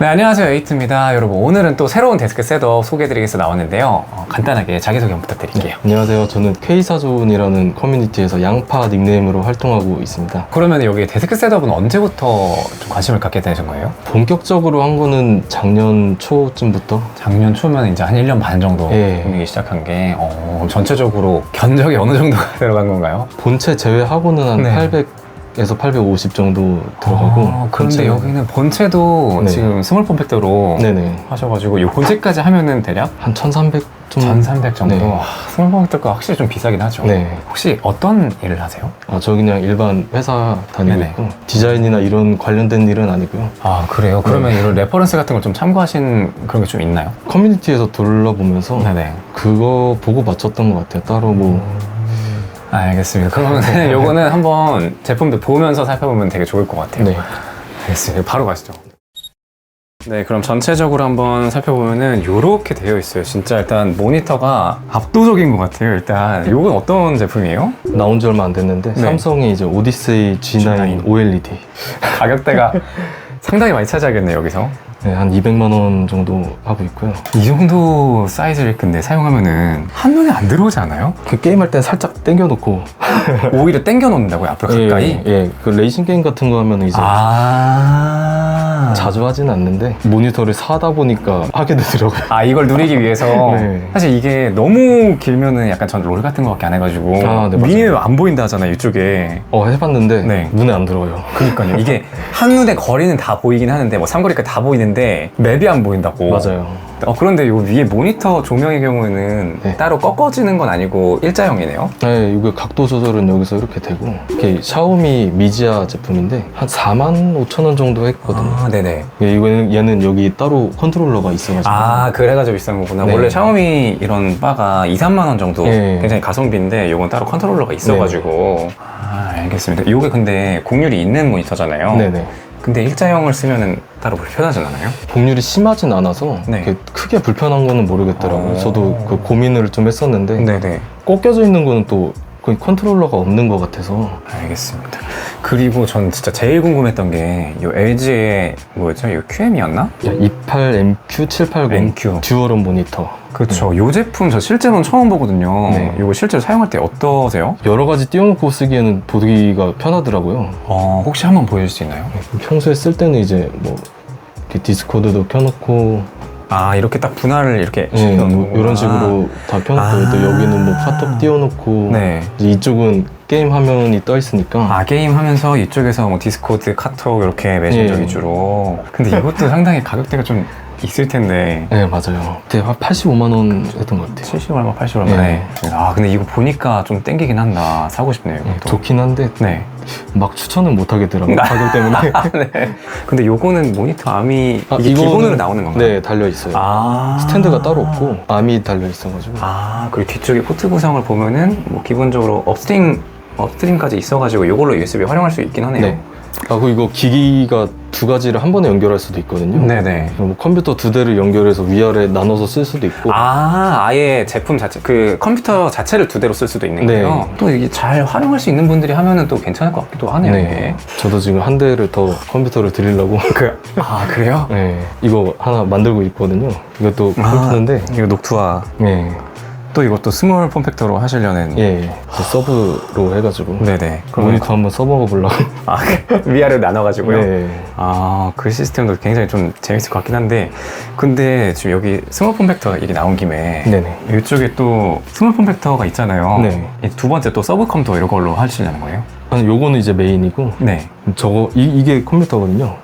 네, 안녕하세요. 에이트입니다. 여러분, 오늘은 또 새로운 데스크 셋업 소개해드리겠어 나왔는데요. 어, 간단하게 자기소개 한번 부탁드릴게요. 안녕하세요. 저는 K사존이라는 커뮤니티에서 양파 닉네임으로 활동하고 있습니다. 그러면 여기 데스크 셋업은 언제부터 좀 관심을 갖게 되신 거예요? 본격적으로 한 거는 작년 초쯤부터 작년 초면 이제 한 1년 반 정도 예. 꾸미기 시작한 게, 어, 전체적으로 견적이 어느 정도가 들어간 건가요? 본체 제외하고는 한 네. 800 에서 850 정도 들어가고 아, 그런데 본체- 여기는 본체도 네. 지금 스몰 폼팩터로 네네 하셔가지고 이 본체까지 하면은 대략 한 1300 좀... 1300 정도. 네. 아, 스몰 폼팩터가 확실히 좀 비싸긴 하죠. 네. 혹시 어떤 일을 하세요? 아, 저 그냥 일반 회사 다니고 네네. 있고 디자인이나 이런 관련된 일은 아니고요. 아 그래요? 그러면 이런 레퍼런스 같은 걸 좀 참고하신 그런 게 좀 있나요? 커뮤니티에서 둘러보면서 네네. 그거 보고 맞췄던 것 같아요. 따로 뭐 아, 알겠습니다. 그러면 요거는 한번 제품도 보면서 살펴보면 되게 좋을 것 같아요. 네. 알겠습니다. 바로 가시죠. 네, 그럼 전체적으로 한번 살펴보면은 요렇게 되어 있어요. 진짜 일단 모니터가 압도적인 것 같아요. 일단 요건 어떤 제품이에요? 나온 지 얼마 안 됐는데 네. 삼성이 이제 오디세이 G9, G9. OLED 가격대가 상당히 많이 차지하겠네요, 여기서. 네, 한 200만 원 정도 하고 있고요. 이 정도 사이즈를 근데 사용하면은 한눈에 안 들어오지 않아요? 그 게임할 땐 살짝 당겨놓고 오히려 당겨 놓는다고요, 앞으로 가까이? 예, 예, 그 레이싱 게임 같은 거 하면 이제 아. 자주 하진 않는데 모니터를 사다 보니까 하게 되더라고요. 아, 이걸 누리기 위해서. 네. 사실 이게 너무 길면은 약간 전 롤 같은 거밖에 안 해가지고. 아, 네, 맞아요. 미니는 안 보인다 하잖아요, 이쪽에. 어 해봤는데 네. 눈에 안 들어요. 그니까요. 이게 한눈에 거리는 다 보이긴 하는데, 뭐 삼거리까지 다 보이는데, 맵이 안 보인다고. 맞아요. 어, 그런데 요 위에 모니터 조명의 경우에는 네. 따로 꺾어지는 건 아니고 일자형이네요. 네, 이거 각도 조절은 여기서 이렇게 되고 이게 샤오미 미지아 제품인데 한 4만 5천 원 정도 했거든요. 아, 네네. 예, 이거는 얘는 여기 따로 컨트롤러가 있어가지고 아, 그래가지고 비싼 거구나. 네. 원래 샤오미 이런 바가 2, 3만 원 정도 네. 굉장히 가성비인데 요건 따로 컨트롤러가 있어가지고. 아, 알겠습니다. 요게 근데 곡률이 있는 모니터잖아요. 네네. 근데 일자형을 쓰면은 따로 불편하진 않아요? 곡률이 심하진 않아서 네. 크게 불편한 거는 모르겠더라고요. 어. 저도 그 고민을 좀 했었는데 네네. 꺾여져 있는 거는 또 거의 컨트롤러가 없는 것 같아서 알겠습니다. 그리고 전 진짜 제일 궁금했던 게요 LG의 뭐였죠? 이 QM이었나? 28MQ780 MQ. 듀얼원 모니터 그렇죠. 요 제품 저 실제로는 처음 보거든요. 네. 요거 실제로 사용할 때 어떠세요? 여러 가지 띄워놓고 쓰기에는 보기가 편하더라고요. 어, 혹시 한번 보여줄 수 있나요? 평소에 쓸 때는 이제 뭐 이렇게 디스코드도 켜놓고 아, 이렇게 딱 분할을 이렇게 예, 시켜놓는 뭐 이런 식으로 다 켜놓고 아. 또 여기는 뭐 카톡 띄워놓고 네. 이제 이쪽은 게임 화면이 떠 있으니까 아, 게임 하면서 이쪽에서 뭐 디스코드, 카톡 이렇게 메신저 예. 위주로. 근데 이것도 상당히 가격대가 좀 있을 텐데. 네 맞아요. 그때 한 85만 원 했던 것 같아요. 70 얼마, 80 얼마. 네. 네. 아, 근데 이거 보니까 좀 땡기긴 한다. 사고 싶네요, 네, 이것도. 좋긴 한데 네. 막 추천은 못 하겠더라고요 아. 가격 때문에. 네. 근데 요거는 모니터 암이 아, 이게 이거는- 기본으로 나오는 건가요? 네 달려 있어요. 아. 스탠드가 따로 없고 암이 달려 있어가지고. 아, 그리고 뒤쪽에 포트 구성을 보면은 뭐 기본적으로 업스트림 업스트림까지 있어가지고 이걸로 USB 활용할 수 있긴 하네요. 네. 아, 그리고 이거 기기가 두 가지를 한 번에 연결할 수도 있거든요. 네네. 뭐 컴퓨터 두 대를 연결해서 위아래 나눠서 쓸 수도 있고. 아, 아예 제품 자체, 그 컴퓨터 자체를 두 대로 쓸 수도 있는 네. 거예요. 또 이게 잘 활용할 수 있는 분들이 하면은 또 괜찮을 것 같기도 하네요. 네. 저도 지금 한 대를 더 컴퓨터를 드리려고. 그, 아, 그래요? 네. 이거 하나 만들고 있거든요. 이것도 아. 컴퓨터인데. 이거 녹투와 네. 또 이것도 스몰 폼팩터로 하시려는. 예. 저 서브로 해가지고. 네네. 그러면 모니터 한번 써먹어 보려고. 아, 위아래로 나눠가지고요. 네. 아, 그 시스템도 굉장히 좀 재밌을 것 같긴 한데, 근데 지금 여기 스몰 폼팩터 얘기 나온 김에, 네네. 이쪽에 또 스몰 폼팩터가 있잖아요. 네. 이두 번째 또 서브 컴퓨터 이런 걸로 하시려는 거예요? 아니, 요거는 이제 메인이고. 네. 저거, 이, 이게 컴퓨터거든요.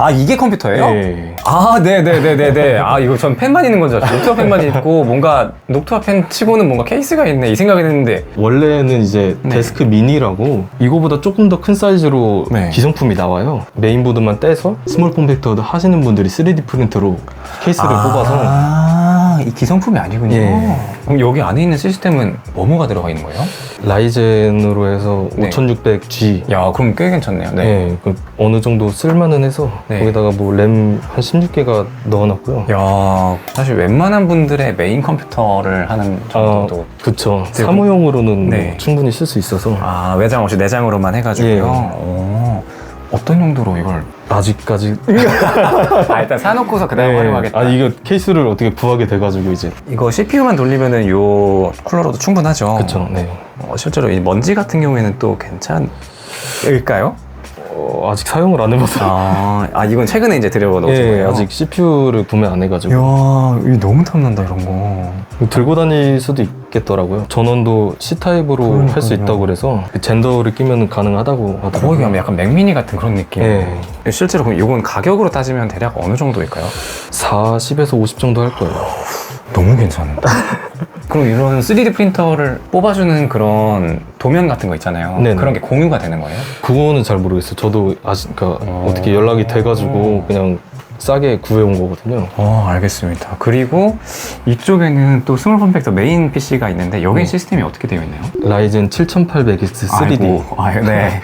아, 이게 컴퓨터예요? 예. 아, 네네네네네. 아, 이거 전 펜만 있는 건 줄 알았어요. 녹투아 펜만 있고, 뭔가, 녹투아 펜 치고는 뭔가 케이스가 있네. 이 생각이 했는데, 원래는 이제 네. 데스크 미니라고 이거보다 조금 더 큰 사이즈로 네. 기성품이 나와요. 메인보드만 떼서 스몰 폼 팩터도 하시는 분들이 3D 프린터로 케이스를 뽑아서 아, 이 기성품이 아니군요. 예. 그럼 여기 안에 있는 시스템은 뭐뭐가 들어가 있는 거예요? 라이젠으로 해서 네. 5600G 야, 그럼 꽤 괜찮네요. 네. 네. 그 어느 정도 쓸만은 해서 네. 거기다가 뭐 램 한 16개가 넣어놨고요. 야, 사실 웬만한 분들의 메인 컴퓨터를 하는 아, 정도도 그쵸. 네. 사무용으로는 네. 뭐 충분히 쓸 수 있어서 아, 외장 없이 내장으로만 해가지고요. 예. 오, 어떤 용도로 이걸 아직까지 아 일단 사놓고서 그다음 활용하겠다. 아 이거 케이스를 어떻게 구하게 돼가지고 이제 이거 CPU만 돌리면은 요 쿨러로도 충분하죠. 그쵸 네 어, 실제로 이 먼지 같은 경우에는 또 괜찮을까요? 어, 아직 사용을 안 해봐서 아, 아 이건 최근에 이제 들여놓은 예, 거예요. 아직 CPU를 구매 안 해가지고 이야, 이거 너무 탐난다 이런 거. 들고 다닐 수도 있겠더라고요 전원도 C타입으로 할 수 그러니까요. 있다고 그래서 그 젠더를 끼면 가능하다고 거기 하더라고요 가면 약간 맥미니 같은 그런 느낌. 예. 실제로 그럼 이건 가격으로 따지면 대략 어느 정도일까요? 40에서 50 정도 할 거예요 너무 괜찮은데. 그럼 이런 3D 프린터를 뽑아주는 그런 도면 같은 거 있잖아요. 네네. 그런 게 공유가 되는 거예요? 그거는 잘 모르겠어요 저도 아직 그러니까 어. 어떻게 연락이 돼가지고 그냥 싸게 구해온 거거든요 어, 알겠습니다. 그리고 이쪽에는 또 스몰 폼팩터 메인 PC가 있는데 여기 네. 시스템이 어떻게 되어 있나요? 라이젠 7800X 3D 아이고, 아유, 네.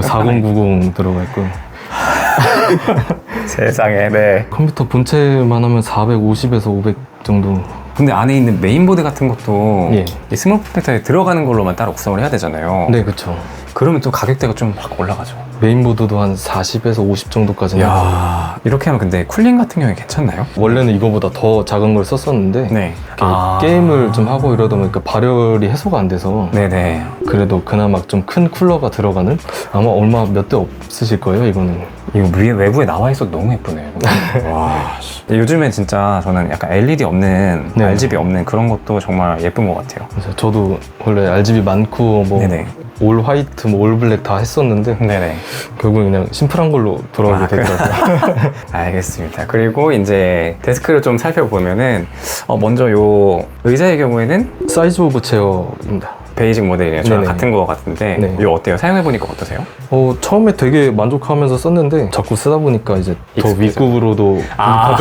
4090 들어가 있고 세상에, 네. 컴퓨터 본체만 하면 450에서 500 정도 근데 안에 있는 메인보드 같은 것도 예. 이 스몰 폼팩터에 들어가는 걸로만 따로 구성을 해야 되잖아요. 네 그쵸 그러면 또 가격대가 좀 확 올라가죠. 메인보드도 한 40에서 50 정도까지는 야 이렇게 하면 근데 쿨링 같은 경우에 괜찮나요? 원래는 이거보다 더 작은 걸 썼었는데 네. 이렇게 게임을 좀 하고 이러다 보니까 발열이 해소가 안 돼서 네네. 그래도 그나마 좀 큰 쿨러가 들어가는 아마 얼마 몇 대 없으실 거예요 이거는 이거 위에 외부에 나와 있어도 너무 예쁘네요. 와. 씨. 요즘엔 진짜 저는 약간 LED 없는 네. RGB 없는 그런 것도 정말 예쁜 것 같아요. 그래서 저도 원래 RGB 많고 뭐 네네. 올 화이트, 뭐 올 블랙 다 했었는데 네네. 결국 그냥 심플한 걸로 돌아오게 아, 되더라고요. 알겠습니다. 그리고 이제 데스크를 좀 살펴보면은 어, 먼저 요 의자의 경우에는 사이즈 오브 체어입니다. 베이직 모델이에요. 저랑 네네. 같은 거 같은데 네. 이거 어때요? 사용해 보니까 어떠세요? 어, 처음에 되게 만족하면서 썼는데 자꾸 쓰다 보니까 이제 더 익숙해져. 윗굽으로도 아,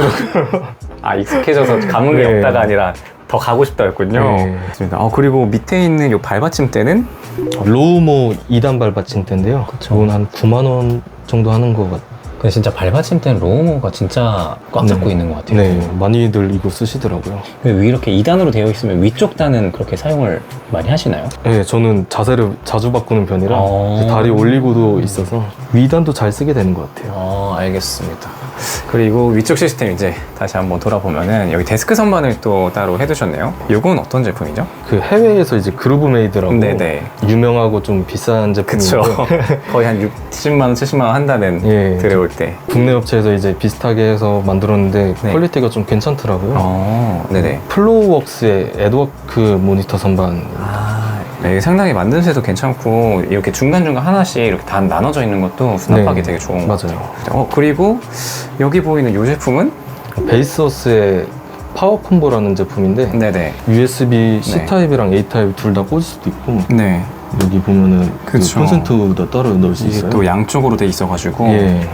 아 익숙해져서 감흥이 네. 없다가 아니라 더 가고 싶다였군요. 네. 맞습니다. 어, 그리고 밑에 있는 요 발받침대는 로우모 2단 발받침대인데요. 이건 한 9만 원 정도 하는 것 같아요. 근데 진짜 발받침대는 로우모가 진짜 꽉 잡고 잡고 있는 것 같아요. 네, 많이들 이거 쓰시더라고요. 왜 이렇게 2단으로 되어 있으면 위쪽 단은 그렇게 사용을 많이 하시나요? 네, 저는 자세를 자주 바꾸는 편이라 어. 다리 올리고도 있어서 위단도 잘 쓰게 되는 것 같아요. 어, 알겠습니다. 그리고 위쪽 시스템 이제 다시 한번 돌아보면은 여기 데스크 선반을 또 따로 해두셨네요. 이건 어떤 제품이죠? 그 해외에서 이제 그루브메이드라고 네네. 유명하고 좀 비싼. 제품인데 거의 한 60만 원, 70만 원 한다는 예, 들어올 때. 국내 업체에서 이제 비슷하게 해서 만들었는데 네. 퀄리티가 좀 괜찮더라고요. 어, 네네. 플로우웍스의 에드워크 모니터 선반 아, 네, 상당히 만듦새도 괜찮고 이렇게 중간중간 하나씩 이렇게 단 나눠져 있는 것도 수납하기 네, 되게 좋은 것 맞아요. 같아요. 어, 그리고 여기 보이는 이 제품은? 베이스어스의 파워 콤보라는 제품인데 네네. USB C 네. 타입이랑 A 타입 둘 다 꽂을 수도 있고 네. 여기 보면은 그 그쵸. 콘센트도 따로 넣을 수 이게 있어요. 또 양쪽으로 돼 있어가지고 예.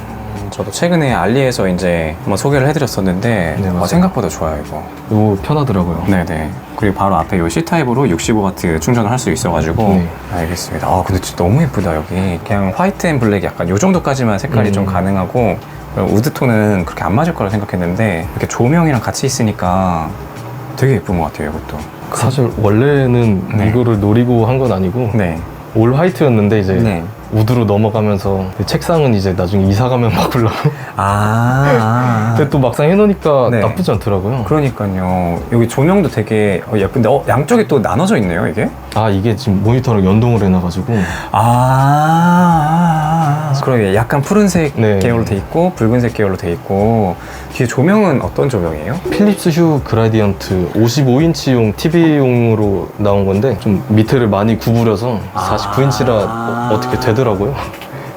저도 최근에 알리에서 이제 한번 소개를 해드렸었는데 네, 어, 맞아요. 생각보다 좋아요 이거. 이거 편하더라고요. 네네. 그리고 바로 앞에 이 C 타입으로 65W 충전을 할 수 있어가지고 네. 알겠습니다. 아 근데 진짜 너무 예쁘다 여기. 그냥 화이트 앤 블랙 약간 요 정도까지만 색깔이 음. 좀 가능하고 우드톤은 그렇게 안 맞을 거라 생각했는데 이렇게 조명이랑 같이 있으니까 되게 예쁜 것 같아요 이것도. 사실 원래는 네. 이거를 노리고 한 건 아니고 네. 올 화이트였는데 이제 네. 우드로 넘어가면서 책상은 이제 나중에 이사 가면 바꾸려고. 아. 근데 또 막상 해놓으니까 네. 나쁘지 않더라고요. 그러니까요. 여기 조명도 되게 어, 예쁜데 어, 양쪽이 또 나눠져 있네요 이게. 아 이게 지금 모니터랑 연동을 해놔가지고 아, 그러게 약간 푸른색 네. 계열로 돼 있고 붉은색 계열로 돼 있고 뒤에 조명은 어떤 조명이에요? 필립스 휴 그라디언트 55인치용 TV용으로 나온 건데 좀 밑에를 많이 구부려서 아. 49인치라 어떻게 되 더라고요.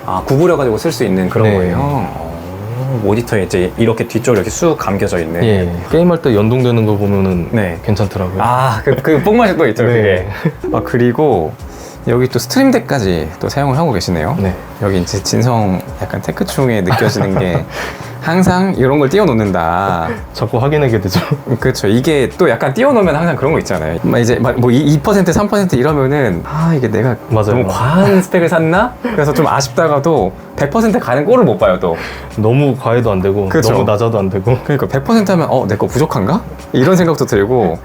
아 구부려 가지고 쓸 수 있는 그런 네. 거예요. 어, 모니터에 이제 이렇게 뒤쪽으로 이렇게 쑥 감겨져 있는. 예 게임할 때 연동되는 거 보면은 네. 괜찮더라고요. 아그 그 뽕맛이 또 있죠 네. 그게. 아 그리고 여기 또 스트림덱까지 또 사용을 하고 계시네요. 네. 여기 이제 진성 약간 테크충에 느껴지는 게 항상 이런 걸 띄워놓는다. 자꾸 확인하게 되죠. 그렇죠. 이게 또 약간 띄워놓으면 항상 그런 거 있잖아요. 막 이제 막 뭐 2%, 3% 이러면은 아 이게 내가 맞아요. 너무 과한 스펙을 샀나? 그래서 좀 아쉽다가도 100% 가는 꼴을 못 봐요 또. 너무 과해도 안 되고 그쵸. 너무 낮아도 안 되고 그러니까 100% 하면 어 내 거 부족한가? 이런 생각도 들고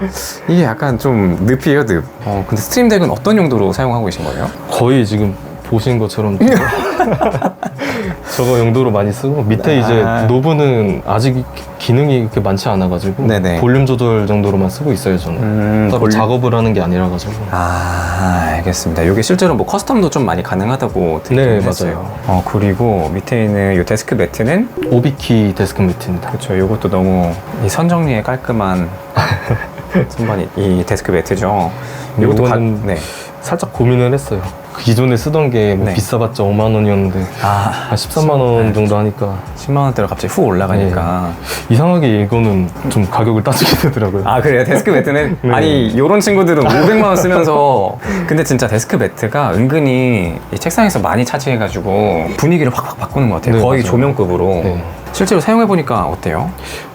이게 약간 좀 늪이에요 늪. 어 근데 스트림 덱은 어떤 용도로 사용하고 계신 거예요? 거의 지금 보신 것처럼 저거 용도로 많이 쓰고 밑에 이제 아. 노브는 아직 기능이 그렇게 많지 않아가지고 네네. 볼륨 조절 정도로만 쓰고 있어요 저는 음, 따로 볼- 작업을 하는 게 아니라 가지고 아, 알겠습니다. 이게 실제로 뭐 커스텀도 좀 많이 가능하다고 듣긴 네, 했어요. 어, 그리고 밑에 있는 이 데스크 매트는 오비키 데스크 매트입니다 그렇죠. 이것도 너무 이 선정리에 깔끔한 선반이 이 데스크 매트죠. 이것도 가, 요거는 네. 살짝 고민을 했어요 그 기존에 쓰던 게뭐 네. 비싸봤자 5만 원이었는데 아, 한 13만 원 정도 하니까 10만 원대로 갑자기 훅 올라가니까. 이상하게 이거는 좀 가격을 따지게 되더라고요 아 그래요? 데스크 매트는 네. 아니 요런 친구들은 500만 원 쓰면서 근데 진짜 데스크 매트가 은근히 이 책상에서 많이 차지해가지고 분위기를 확확 바꾸는 것 같아요. 네, 거의 맞아요. 조명급으로. 네. 실제로 사용해 보니까 어때요?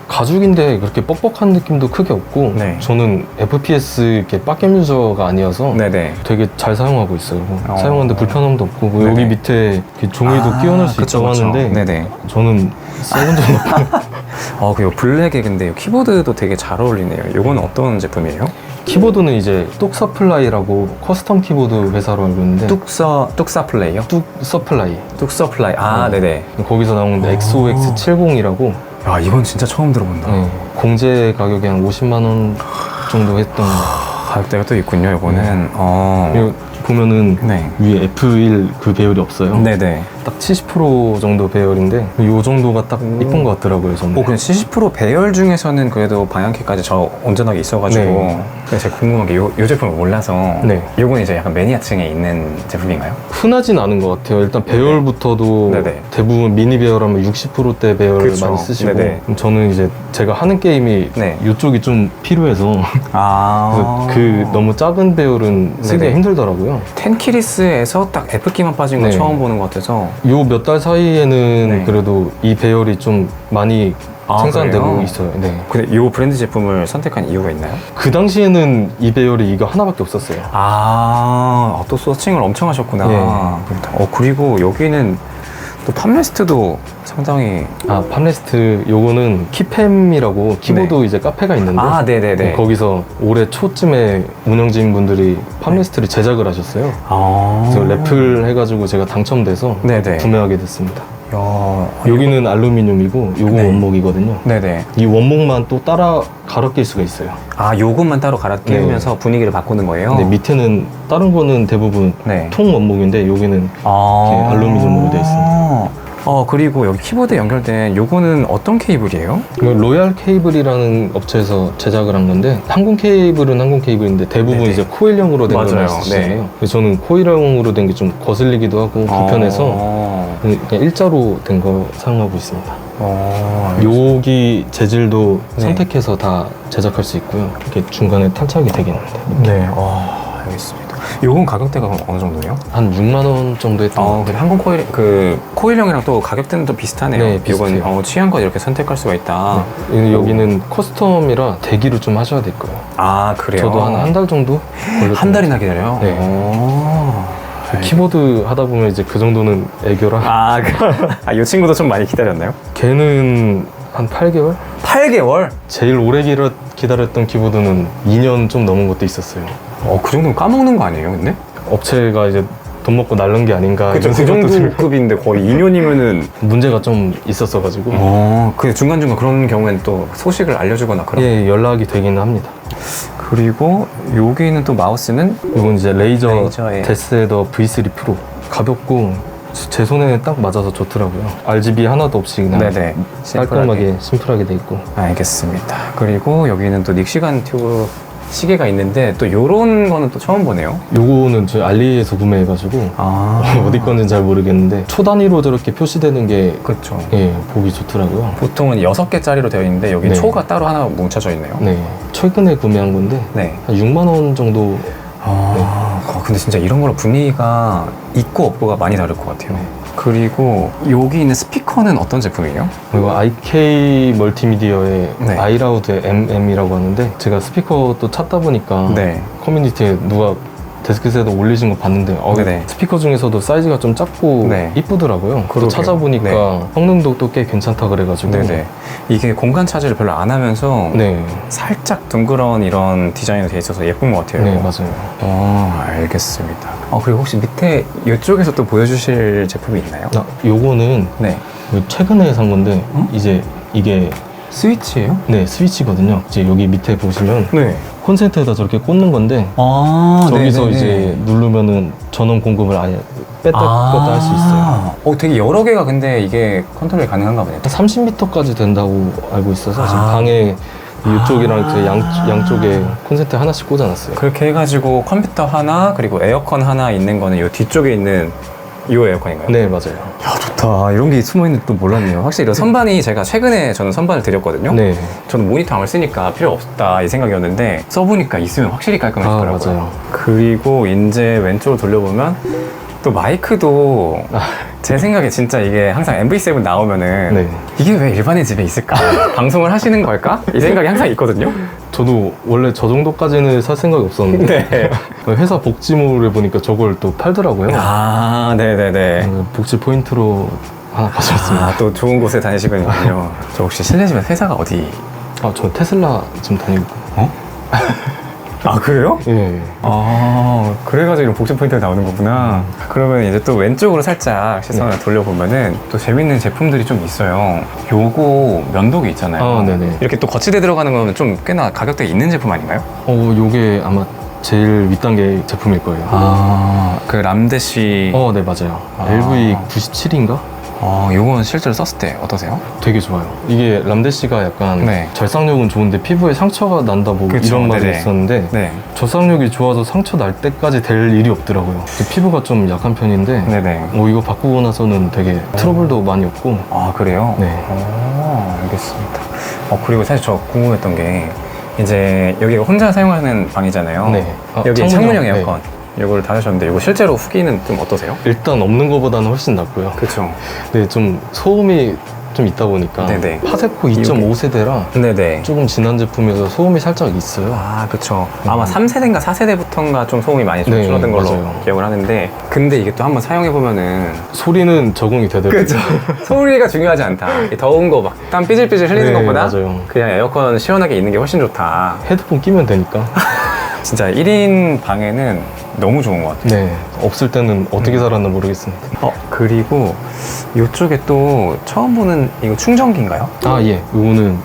가죽인데 그렇게 뻑뻑한 느낌도 크게 없고 네. 저는 FPS 이렇게 빡겜 유저가 아니어서 네네. 되게 잘 사용하고 있어요. 어. 사용하는데 불편함도 없고 뭐 네네. 여기 밑에 이렇게 종이도 아, 끼워넣을 수 그쵸, 있다고 그쵸. 하는데 네네. 저는 써본 적 없고 어 그리고 블랙에 근데 키보드도 되게 잘 어울리네요. 이건 어떤 제품이에요? 키보드는 이제 뚝서플라이라고 커스텀 키보드 회사로 알고 있는데 뚝서 뚝사 플레이요? 뚝서플라이 뚝서 플라이. 아 어. 네네. 거기서 나온 어. XOX70이라고 야 이건 진짜 처음 들어본다. 네, 공제 가격이 한 50만 원 정도 했던 가격대가 또 있군요. 이거는. 어. 그리고 보면은 네. 위에 F1 그 배열이 없어요. 네네. 딱 70% 정도 배열인데 이 정도가 딱 이쁜 것 같더라고요 저는 오, 그냥 70% 배열 중에서는 그래도 방향키까지 저 온전하게 있어가지고. 네. 근데 제가 궁금한 게 요, 요 제품을 몰라서. 네. 요건 이제 약간 매니아층에 있는 제품인가요? 흔하진 않은 것 같아요 일단 배열부터도 네네. 대부분 미니 배열하면 60%대 배열 그쵸. 많이 쓰시고 네네. 저는 이제 제가 하는 게임이 네. 이쪽이 좀 필요해서 아. 그래서 그 너무 작은 배열은 쓰기가 네네. 힘들더라고요 텐키리스에서 딱 F키만 빠진 거 네. 처음 보는 것 같아서. 요 몇 달 사이에는 네. 그래도 이 배열이 좀 많이 아, 생산되고 그래요? 있어요 네. 근데 이 브랜드 제품을 선택한 이유가 있나요? 그 당시에는 이 배열이 이거 하나밖에 없었어요 아, 또 서칭을 엄청 하셨구나. 예. 어, 그리고 여기는 또 팜레스트도 상당히. 아 팜레스트 요거는 키팸이라고 키보드 이제 카페가 있는데 아, 네네네. 거기서 올해 초쯤에 운영진 분들이 팜레스트를 제작을 하셨어요. 아. 그래서 랩을 해가지고 제가 당첨돼서 네네. 구매하게 됐습니다. 야, 여기는 알루미늄이고 요거 네. 원목이거든요. 네네. 이 원목만 또 따라 갈아 낄 수가 있어요. 아, 요것만 따로 갈아 끼우면서 분위기를 바꾸는 거예요? 근데 밑에는 다른 거는 대부분 네. 통 원목인데 여기는 아. 이렇게 알루미늄으로 돼 있습니다. 어, 그리고 여기 키보드 연결된 요거는 어떤 케이블이에요? 이거 로얄 케이블이라는 업체에서 제작을 한 건데 항공 케이블은 항공 케이블인데 대부분 네네. 이제 코일형으로 된 맞아요. 거를 쓰시잖아요. 네. 그래서 저는 코일형으로 된 게 좀 거슬리기도 하고 불편해서 어. 그냥 일자로 된 거 사용하고 있습니다. 어. 여기 재질도 네. 선택해서 다 제작할 수 있고요. 이렇게 중간에 탈착이 되겠는데 네. 어, 알겠습니다. 요건 가격대가 그럼 어느 정도예요? 한 6만 원 정도 했던 것 어, 같아요. 근데 항공 코일 그 코일형이랑 또 가격대는 또 비슷하네요. 네, 비슷해요. 어, 취향껏 이렇게 선택할 수가 있다. 네. 여기는 커스텀이라 대기를 좀 하셔야 될 거예요. 아 그래요? 저도 한 한 달 정도 걸렸던 한 달이나 기다려요? 네. 오. 키보드 하다 보면 이제 그 정도는 애교라 아, 그- 아, 이 친구도 좀 많이 기다렸나요? 걔는 한 8개월? 8개월? 제일 오래 기다- 기다렸던 키보드는 2년 좀 넘은 것도 있었어요. 어, 그 정도면 까먹는 거 아니에요, 근데? 업체가 이제 돈 먹고 날른 게 아닌가 그쵸, 이런 그 생각도 정도 들고 급인데 거의 2년이면은. 문제가 좀 있었어가지고 어, 그 중간중간 그런 경우에는 또 소식을 알려주거나 그런. 예 연락이 되기는 합니다. 그리고 여기는 또 마우스는 이건 이제 레이저 레이저의- 데스헤더 V3 프로 가볍고 제 손에 딱 맞아서 좋더라고요. RGB 하나도 없이 그냥 네네. 깔끔하게 심플하게 돼 있고 알겠습니다. 그리고 여기는 또 닉시간 튜브 시계가 있는데 또 요런 거는 또 처음 보네요. 요거는 저희 알리에서 구매해가지고 아. 어디 건지는 잘 모르겠는데 초 단위로 저렇게 표시되는 게 그렇죠. 예, 보기 좋더라고요. 보통은 6개짜리로 되어 있는데 여기 네. 초가 따로 하나 뭉쳐져 있네요. 네, 최근에 구매한 건데 네. 한 6만 원 정도 아, 어, 근데 진짜 이런 거로 분위기가 있고 없고가 많이 다를 것 같아요. 그리고 여기 있는 스피커는 어떤 제품이에요? 그리고 IK 멀티미디어의 네. 아이라우드 MM이라고 하는데 제가 스피커 또 찾다 보니까 네. 커뮤니티에 누가 데스크에서 올리신 거 봤는데 어, 네네. 스피커 중에서도 사이즈가 좀 작고 네. 이쁘더라고요. 또 그러게요. 찾아보니까 네. 성능도 또 꽤 괜찮다 그래가지고 네네. 이게 공간 차지를 별로 안 하면서 네. 살짝 둥그런 이런 디자인으로 돼 있어서 예쁜 것 같아요. 네, 맞아요. 어, 알겠습니다. 어, 그리고 혹시 밑에 이쪽에서 또 보여주실 제품이 있나요? 나, 요거는 네. 최근에 산 건데 어? 이제 이게 스위치예요? 네 스위치거든요. 이제 여기 밑에 보시면 네. 콘센트에다 저렇게 꽂는 건데 아, 저기서 네네네. 이제 누르면은 전원 공급을 아예 뺐다 아. 껐다 할 수 있어요. 어, 되게 여러 개가 근데 이게 컨트롤이 가능한가 보네요. 한 30m까지 된다고 알고 있어서 지금 아. 방에 이쪽이랑 아. 그 양, 양쪽에 콘센트 하나씩 꽂아놨어요. 그렇게 해가지고 컴퓨터 하나 그리고 에어컨 하나 있는 거는 이 뒤쪽에 있는 이 에어컨인가요? 네 맞아요. 야 좋다. 이런 게 숨어 있는 또 몰랐네요. 확실히 이런 선반이 제가 최근에 저는 선반을 드렸거든요. 네. 저는 모니터를 쓰니까 필요 없다 이 생각이었는데 써보니까 있으면 확실히 아 깔끔해지더라고요. 맞아요. 그리고 이제 왼쪽으로 돌려보면 또 마이크도 제 생각에 진짜 이게 항상 MV7 나오면은 네. 이게 왜 일반인 집에 있을까? 방송을 하시는 걸까? 이 생각이 항상 있거든요. 저도 원래 저 정도까지는 살 생각이 없었는데 네. 회사 복지몰에 보니까 저걸 또 팔더라고요. 아, 네네네. 어, 복지 포인트로 하나 가져왔습니다. 아, 또 좋은 곳에 다니시군요. 저 혹시 실례지만 회사가 어디? 아, 저 테슬라 지금 다니고. 어? 아, 그래요? 예. 아, 그래가지고 이런 복지 포인트가 나오는 거구나. 그러면 이제 또 왼쪽으로 살짝 시선을 네. 돌려보면은 또 재밌는 제품들이 좀 있어요. 요거 면도기 있잖아요. 아, 네네. 이렇게 또 거치대 들어가는 거는 좀 꽤나 가격대가 있는 제품 아닌가요? 어, 요게 아마 제일 윗단계 제품일 거예요. 아, 그 람데시. 어, 네, 맞아요. 아. LV 97인가? 어, 요건 실제로 썼을 때 어떠세요? 되게 좋아요. 이게 람데시가 약간 네. 절삭력은 좋은데 피부에 상처가 난다 뭐 그쵸, 이런 말이 네네. 있었는데 네. 절삭력이 좋아서 상처 날 때까지 될 일이 없더라고요. 피부가 좀 약한 편인데 네네. 어, 이거 바꾸고 나서는 되게 트러블도 많이 없고 아, 그래요? 네. 어, 알겠습니다. 어, 그리고 사실 저 궁금했던 게 이제 여기가 혼자 사용하는 방이잖아요. 네. 아, 여기 창문형, 창문형 네. 에어컨. 이걸 달으셨는데 이거 실제로 후기는 좀 어떠세요? 일단 없는 것보다는 훨씬 낫고요. 그렇죠. 네, 좀 소음이 좀 있다 보니까 네네. 파세코 2.5세대라 네네. 조금 진한 제품이어서 소음이 살짝 있어요. 아, 그쵸. 아마 3세대인가 4세대부터인가 좀 소음이 많이 좀 네, 줄어든 걸로 맞아요. 기억을 하는데 근데 이게 또 한번 사용해보면은 소리는 적응이 되더라고요. 그죠. 소리가 중요하지 않다. 이 더운 거 막 땀 삐질삐질 흘리는 네, 것보다 맞아요. 그냥 에어컨 시원하게 있는 게 훨씬 좋다. 헤드폰 끼면 되니까. 진짜 1인 방에는 너무 좋은 것 같아요. 네. 없을 때는 어떻게 살았나 모르겠습니다. 어, 그리고 이쪽에 또 처음 보는 이거 충전기인가요? 아, 예. 이거는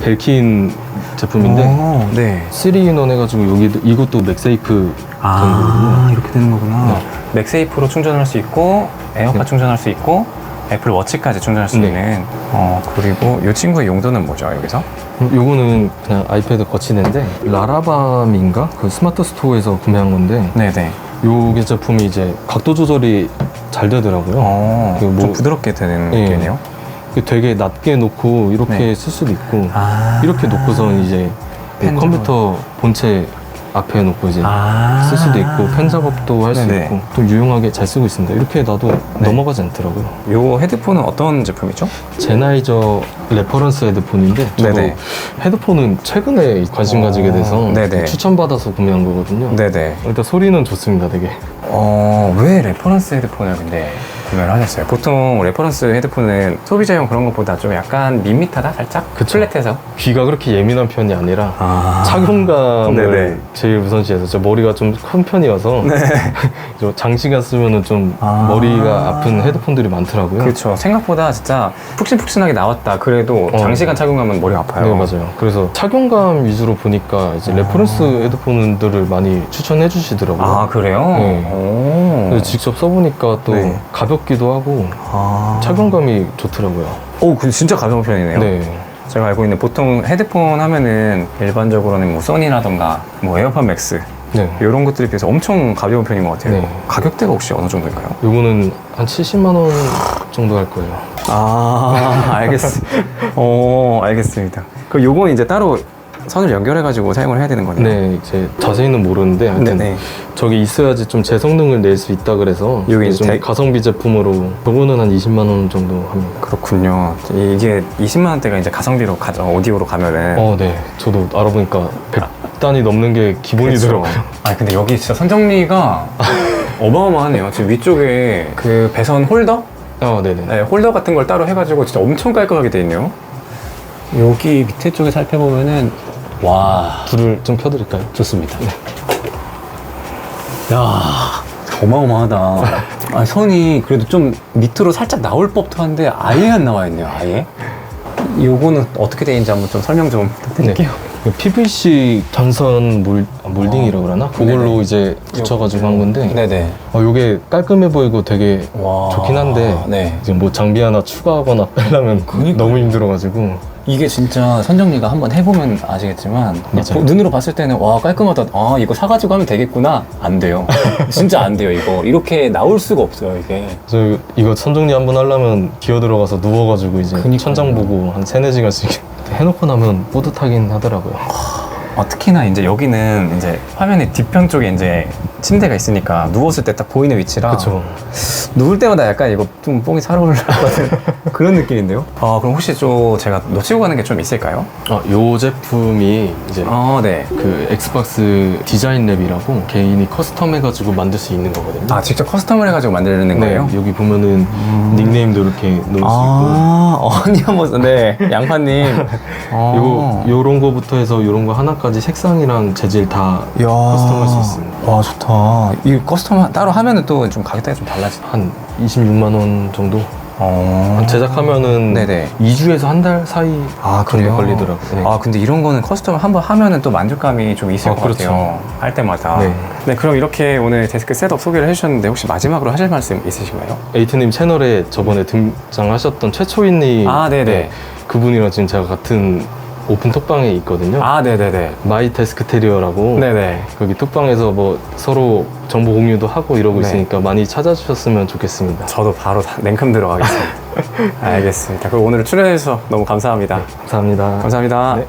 벨킨 제품인데 오, 네. 3인원 해가지고 여기도 이것도 맥세이프 아, 이렇게 되는 거구나. 네. 맥세이프로 충전할 수 있고, 에어팟 네. 충전할 수 있고, 애플 워치까지 충전할 수 네. 있는. 어, 그리고 이 친구의 용도는 뭐죠, 여기서? 음, 요거는 그냥 아이패드 거치대인데 라라밤인가? 그 스마트 스토어에서 구매한 건데 네네. 요게 제품이 이제 각도 조절이 잘 되더라고요. 어, 그 뭐- 좀 부드럽게 되는 네. 게네요. 그 되게 낮게 놓고 이렇게 네. 쓸 수도 있고 아. 이렇게 놓고선 이제 뭐펜 컴퓨터 본체 앞에 놓고 이제 아. 쓸 수도 있고 펜 작업도 할 수 네네. 있고 좀 유용하게 잘 쓰고 있습니다. 이렇게 놔도 네. 넘어가지 않더라고요. 요 헤드폰은 어떤 제품이죠? 제나이저 레퍼런스 헤드폰인데 저도 네네. 헤드폰은 최근에 관심 어, 가지게 돼서 네네. 추천받아서 구매한 거거든요. 네네. 일단 소리는 좋습니다, 되게. 어, 왜 레퍼런스 헤드폰을 근데 구매를 하셨어요? 보통 레퍼런스 헤드폰은 소비자용 그런 것보다 좀 약간 밋밋하다? 살짝? 그쵸. 플랫해서? 귀가 그렇게 예민한 편이 아니라 아. 착용감을 네네. 제일 우선시해서 제 머리가 좀 큰 편이어서 네. 저 장시간 쓰면은 좀 아. 머리가 아픈 헤드폰들이 많더라고요. 그렇죠. 생각보다 진짜 푹신푹신하게 나왔다. 그래도 어. 장시간 착용하면 머리 아파요. 네 맞아요. 그래서 착용감 위주로 보니까 이제 아. 레퍼런스 헤드폰들을 많이 추천해 주시더라고요. 아, 그래요? 네. 직접 써보니까 또 네. 가볍 기도 하고 아. 착용감이 좋더라고요. 오, 그 진짜 가벼운 편이네요. 네. 제가 알고 있는 보통 헤드폰 하면은 일반적으로는 뭐 소니라던가 뭐 에어팟 맥스 네. 이런 것들에 비해서 엄청 가벼운 편인 것 같아요. 네. 가격대가 혹시 어느 정도인가요? 요거는 한 70만 원 정도 할 거예요. 아, 알겠습니다. 어, 알겠습니다. 그럼 요건 이제 따로 선을 연결해가지고 사용을 해야 되는 거네요. 네, 이제 자세히는 모르는데 하여튼 네네. 저기 있어야지 좀 제 성능을 낼 수 있다 그래서 여기 좀 이제 대- 가성비 제품으로 저거는 한 20만 원 정도 합니다. 그렇군요. 이게 20만 원대가 이제 가성비로 가죠. 오디오로 가면은. 어, 네. 저도 알아보니까 100단이 넘는 게 기본이더라고요. 아 근데 여기 진짜 선정리가 어마어마하네요. 지금 위쪽에 그 배선 홀더? 아, 네네. 네, 홀더 같은 걸 따로 해가지고 진짜 엄청 깔끔하게 돼 있네요. 여기 밑에 쪽에 살펴보면은 와 불을 좀 켜드릴까요? 좋습니다. 야 어마어마하다. 아, 선이 그래도 좀 밑으로 살짝 나올 법도 한데 아예 안 나와 있네요. 아예. 요거는 어떻게 돼 있는지 한번 좀 설명 좀 부탁드릴게요. 그 PVC 전선 몰, 아, 몰딩이라고 그러나? 그걸로 네네. 이제 붙여가지고 한 건데 네네. 어, 요게 깔끔해 보이고 되게 와. 좋긴 한데 네. 이제 뭐 장비 하나 추가하거나 빼려면 너무 힘들어가지고 이게 진짜 선정리가 한번 해보면 아시겠지만 맞아요. 보- 눈으로 봤을 때는 와 깔끔하다 아 이거 사가지고 하면 되겠구나 안 돼요 진짜 안 돼요 이거 이렇게 나올 수가 없어요 이게 그래서 이거 선정리 한번 하려면 기어 들어가서 누워가지고 이제 그니까요. 천장 보고 한 세네 시간씩 해놓고 나면 뿌듯하긴 하더라고요. 어, 특히나 이제 여기는 이제 화면의 뒤편 쪽에 이제 침대가 있으니까 누웠을 때 딱 보이는 위치라 그쵸. 누울 때마다 약간 이거 좀 뽕이 살 올라가는 그런 느낌인데요 아 그럼 혹시 좀 제가 놓치고 가는 게 좀 있을까요? 아, 요 제품이 이제 아 네 그 엑스박스 디자인 랩이라고 개인이 커스텀 해가지고 만들 수 있는 거거든요. 아 직접 커스텀을 해가지고 만드는 거예요? 네, 여기 보면은 닉네임도 이렇게 놓을 수 있고 아, 언니 한번 네, 양파님. 아. 요거 요런 거부터 해서 요런 거 하나까지 색상이랑 재질 다 커스텀할 수 있습니다. 와 좋다. 이 커스텀 따로 하면은 또 좀 가격대가 좀 달라지. 한 26만 원 정도 어. 제작하면은 네네. 2주에서 한 달 사이 아 그래요? 걸리더라고요. 네. 아 근데 이런 거는 커스텀 한번 하면은 또 만족감이 좀 있을 아, 것 그렇죠. 같아요. 할 때마다. 네. 네. 그럼 이렇게 오늘 데스크 셋업 소개를 해주셨는데 혹시 마지막으로 하실 말씀 있으신가요? 에이트님 채널에 저번에 등장하셨던 최초인님 아, 네네. 네, 그분이랑 지금 제가 같은 오픈 톡방에 있거든요. 아 네네네. 마이 데스크 테리어라고 네네. 거기 톡방에서 뭐 서로 정보 공유도 하고 이러고 네. 있으니까 많이 찾아주셨으면 좋겠습니다. 저도 바로 다 냉큼 들어가겠습니다. 알겠습니다. 그럼 오늘 출연해주셔서 너무 감사합니다. 감사합니다. 감사합니다. 네.